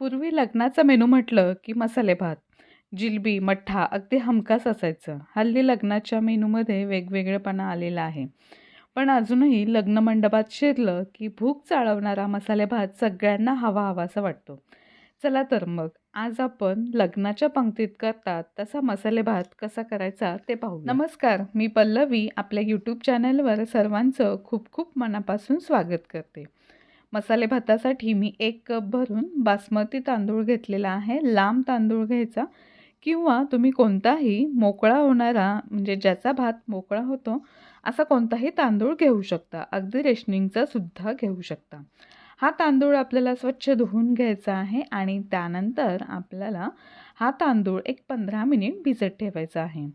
पूर्वी लग्नाचा मेनू म्हटलं की मसाले भात जिलबी मठ्ठा अगदी हमखास असायचं. हल्ली लग्नाच्या मेनूमध्ये वेगवेगळेपणा आलेला आहे. पण अजूनही लग्न मंडपात शिरलं की भूक चाळवणारा मसाले भात सगळ्यांना हवा हवासा वाटतो. चला तर मग आज आपण लग्नाच्या पंक्तीत करतात तसा मसाले भात कसा करायचा ते पाहू नमस्कार मी पल्लवी आपल्या यूट्यूब चॅनलवर सर्वांचं खूप खूप मनापासून स्वागत करते. मसाले भातासाठी मी एक कप भरून बासमती तांदूळ घेतलेला आहे. लांब तांदूळ घ्यायचा किंवा तुम्ही कोणताही मोकळा होणारा म्हणजे ज्याचा भात मोकळा होतो असा कोणताही तांदूळ घेऊ शकता. अगदी रेशनिंगचा सुद्धा घेऊ शकता. हा तांदूळ आपल्याला स्वच्छ धुवून घ्यायचा आहे आणि त्यानंतर आपल्याला हा तांदूळ एक पंधरा मिनिट भिजत ठेवायचा आहे.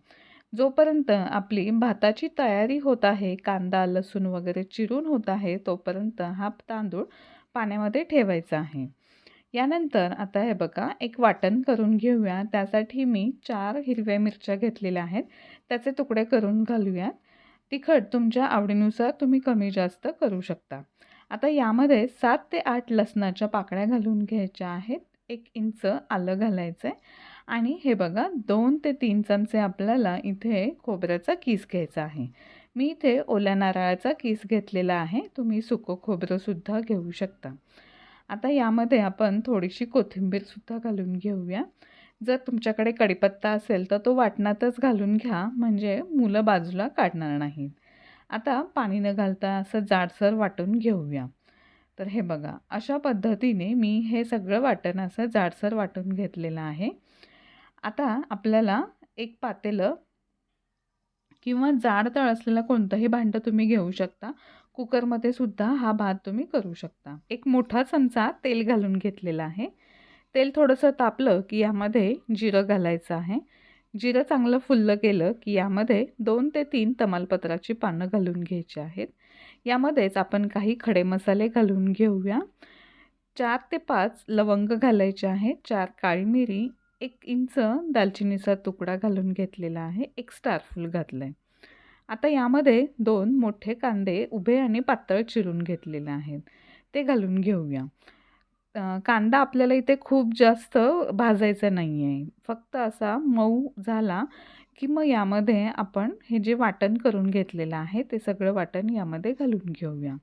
जोपर्यंत आपली भाताची तयारी होत आहे कांदा लसूण वगैरे चिरून होत आहे तोपर्यंत हा तांदूळ पाण्यामध्ये ठेवायचा आहे. यानंतर आता हे बघा एक वाटण करून घेऊया. त्यासाठी मी चार हिरव्या मिरच्या घेतलेल्या आहेत. त्याचे तुकडे करून घालूयात तिखट तुमच्या आवडीनुसार तुम्ही कमी जास्त करू शकता. आता यामध्ये सात ते आठ लसणाच्या पाकळ्या घालून घ्यायच्या आहेत. एक इंच आलं घालायचं आहे आणि हे बघा दोन ते तीन चमचे आपल्याला इथे खोबऱ्याचा किस घ्यायचा आहे. मी इथे ओल्या नारळाचा किस घेतलेला आहे. तुम्ही सुकं खोबरंसुद्धा घेऊ शकता. आता यामध्ये आपण थोडीशी कोथिंबीरसुद्धा घालून घेऊया. जर तुमच्याकडे कढीपत्ता असेल तर तो वाटणातच घालून घ्या. म्हणजे मुलं बाजूला काढणार नाहीत. आता पाणी न घालता असं जाडसर वाटून घेऊया. तर हे बघा अशा पद्धतीने मी हे सगळं वाटण असं जाडसर वाटून घेतलेलं आहे. आता आपल्याला एक पातेलं किंवा जाड तळ असलेलं कोणतंही भांडं तुम्ही घेऊ शकता. कुकरमध्ये सुद्धा हा भात तुम्ही करू शकता. एक मोठा चमचा तेल घालून घेतलेला आहे. तेल थोडंसं तापलं की यामध्ये जिरं घालायचं आहे. जिरं चांगलं फुललं गेलं की यामध्ये दोन ते तीन तमालपत्राची पानं घालून घ्यायची आहेत. यामध्येच आपण काही खडे मसाले घालून घेऊया. चार ते पाच लवंग घालायचे आहेत. चार काळी मिरी एक इंच दालचिनीचा तुकडा घालून घेतलेला आहे. एक स्टारफूल घातलं आहे आता यामध्ये दोन मोठे कांदे उभे आणि पातळ चिरून घेतलेले आहेत. ते घालून घेऊया. कांदा आपल्याला इथे खूप जास्त भाजायचा नाही आहे फक्त असा मऊ झाला की मग यामध्ये आपण हे जे वाटण करून घेतलेलं आहे ते सगळं वाटण यामध्ये घालून घेऊया.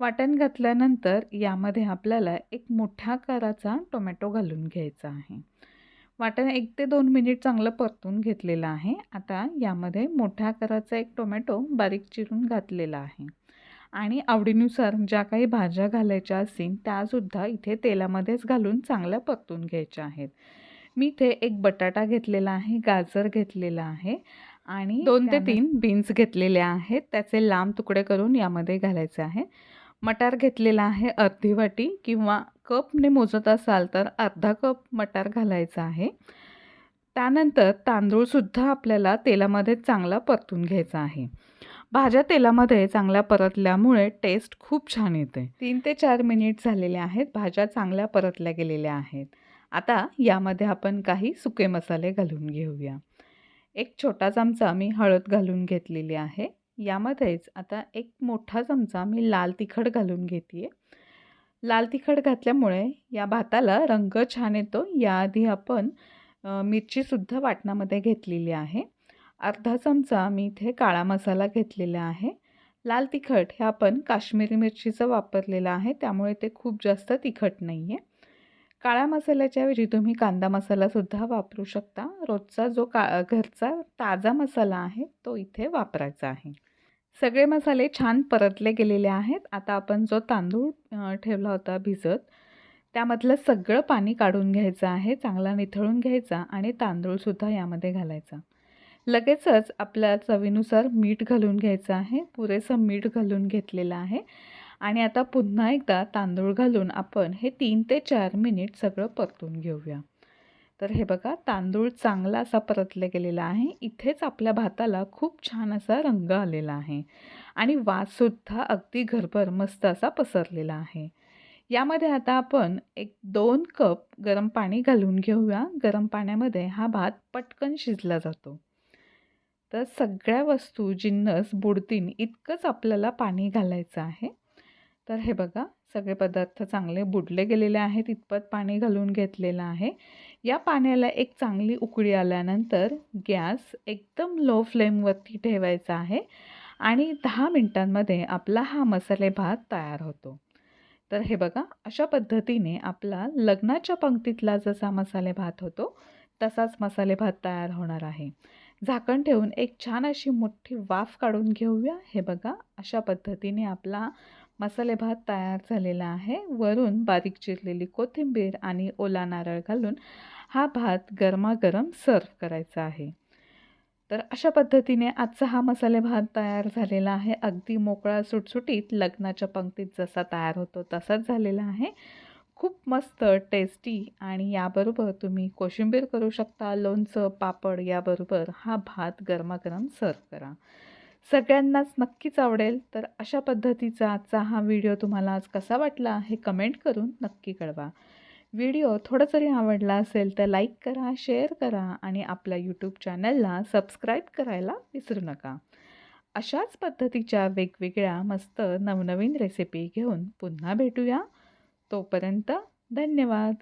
वाटण घातल्यानंतर यामध्ये आपल्याला एक मोठ्या आकाराचा टोमॅटो घालून घ्यायचा आहे. वाटण एक ते दोन मिनिट चांगलं परतून घेतलेलं आहे. आता यामध्ये मोठ्या आकाराचा एक टोमॅटो बारीक चिरून घातलेला आहे. आणि आवडीनुसार ज्या काही भाज्या घालायच्या असतील त्यासुद्धा इथे तेलामध्येच घालून चांगल्या परतून घ्यायच्या आहेत. मी इथे एक बटाटा घेतलेला आहे गाजर घेतलेला आहे आणि दोन ते तीन बीन्स घेतलेले आहेत. त्याचे लांब तुकडे करून यामध्ये घालायचे आहे. मटार घेतलेला आहे अर्धी वाटी किंवा कपने मोजत असाल तर अर्धा कप मटार घालायचा आहे. त्यानंतर तांदूळसुद्धा आपल्याला तेलामध्ये चांगला परतून घ्यायचा आहे. भाज्या तेलामध्ये चांगल्या परतल्यामुळे टेस्ट खूप छान येते. तीन ते चार मिनिट झालेले आहेत. भाज्या चांगल्या परतल्या गेलेल्या आहेत. आता यामध्ये आपण काही सुके मसाले घालून घेऊया. एक छोटा चमचा मी हळद घालून घेतलेली आहे. यामध्येच आता एक मोठा चमचा मी लाल तिखट घालून घेते लाल तिखट घातल्यामुळे या भाताला रंग छान येतो. याआधी आपण मिरचीसुद्धा वाटणामध्ये घेतलेली आहे. अर्धा चमचा मी इथे काळा मसाला घेतलेला आहे. लाल तिखट हे आपण काश्मीरी मिरचीचं वापरलेलं आहे. त्यामुळे ते खूप जास्त तिखट नाही आहे काळ्या मसाल्याच्या ऐवजी तुम्ही कांदा मसालासुद्धा वापरू शकता. रोजचा जो का घरचा ताजा मसाला आहे तो इथे वापरायचा आहे. सगळे मसाले छान परतले गेलेले आहेत. आता आपण जो तांदूळ ठेवला होता भिजत त्यामधलं सगळं पाणी काढून घ्यायचं आहे चांगला निथळून घ्यायचा आणि तांदूळसुद्धा यामध्ये घालायचा. लगेचच आपल्या चवीनुसार मीठ घालून घ्यायचं आहे पुरेसं मीठ घालून घेतलेलं आहे आणि आता पुन्हा एकदा तांदूळ घालून आपण हे तीन ते चार मिनिट सगळं परतून घेऊया. तर हे बघा तांदूळ चांगला असा परतले गेलेला आहे. इथेच आपल्या भाताला खूप छान असा रंग आलेला आहे. आणि वाससुद्धा अगदी घरभर मस्त असा पसरलेला आहे. यामध्ये आता आपण एक दोन कप गरम पाणी घालून घेऊया. गरम पाण्यामध्ये हा भात पटकन शिजला जातो. तर सगळ्या वस्तू जिन्नस बुडतीन इतकंच आपल्याला पाणी घालायचं आहे. तर हे बघा सगळे पदार्थ चांगले बुडले गेलेले आहेत. इतपत पाणी घालून घेतलेलं आहे. या पाण्याला एक चांगली उकळी आल्यानंतर गॅस एकदम लो फ्लेमवरती ठेवायचा आहे आणि दहा मिनटांमध्ये आपला हा मसाले भात तयार होतो. तर हे बघा अशा पद्धतीने आपला लग्नाच्या पंक्तीतला जसा मसाले भात होतो तसाच मसाले भात तयार होणार आहे. झाकण ठेवून एक छान अशी मोठी वाफ काढून घेऊया. हे बघा अशा पद्धतीने आपला मसाले भात तयार झालेला आहे. वरून बारीक चिरलेली कोथिंबीर आणि ओला नारळ घालून हा भात गरमागरम सर्व करायचा आहे. तर अशा पद्धतीने आजचा हा मसाले भात तयार झालेला आहे. अगदी मोकळा सुटसुटीत लग्नाच्या पंक्तीत जसा तयार होतो तसाच झालेला आहे. खूप मस्त टेस्टी आणि याबरोबर तुम्ही कोशिंबीर करू शकता लोणचं पापड याबरोबर हा भात गरमागरम सर्व करा. सगळ्यांनाच नक्कीच आवडेल. तर अशा पद्धतीचा आजचा हा व्हिडिओ तुम्हाला आज कसा वाटला हे कमेंट करून नक्की कळवा. व्हिडिओ थोडा जरी आवडला असेल तर लाईक करा शेअर करा आणि आपल्या यूट्यूब चॅनलला सबस्क्राईब करायला विसरू नका. अशाच पद्धतीच्या वेगवेगळ्या मस्त नवनवीन रेसिपी घेऊन पुन्हा भेटूया. तोपर्यंत धन्यवाद.